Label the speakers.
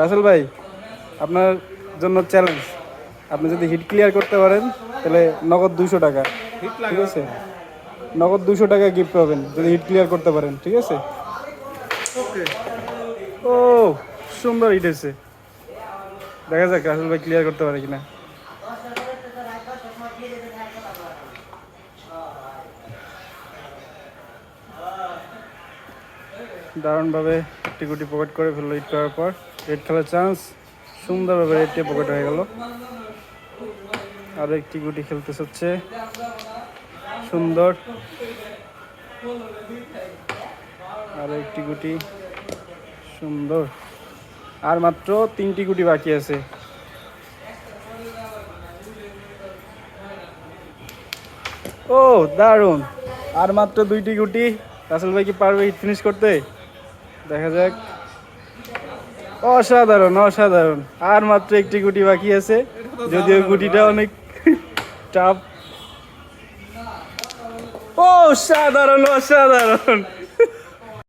Speaker 1: রাসেল ভাই আপনার জন্য চ্যালেঞ্জ আপনি যদি হিট ক্লিয়ার করতে পারেন তাহলে নগদ দুশো টাকা। ঠিক আছে? নগদ দুশো টাকা গিফট পাবেন যদি হিট ক্লিয়ার করতে পারেন ঠিক আছে? ও সুন্দর হিট হয়েছে। দেখা যাক রাসেল ভাই ক্লিয়ার করতে পারে কিনা। দারুণভাবে একটি গুটি পকেট করে ফেলল হিট করার পর। রেড খেলার চান্স সুন্দরভাবে রেডটি পকেট হয়ে গেল। আরও একটি গুটি খেলতে হচ্ছে। সুন্দর। আরও একটি গুটি। সুন্দর। আর মাত্র তিনটি গুটি বাকি আছে। ও, দারুণ। আর মাত্র দুইটি গুটি। রাসেল ভাই কি পারবে হিট ফিনিশ করতে? দেখা যাক। অসাধারণ অসাধারণ। আর মাত্র একটি গুটি বাকি আছে, যদিও গুটিটা অনেক টাফ অসাধারণ সাধারণ অসাধারণ।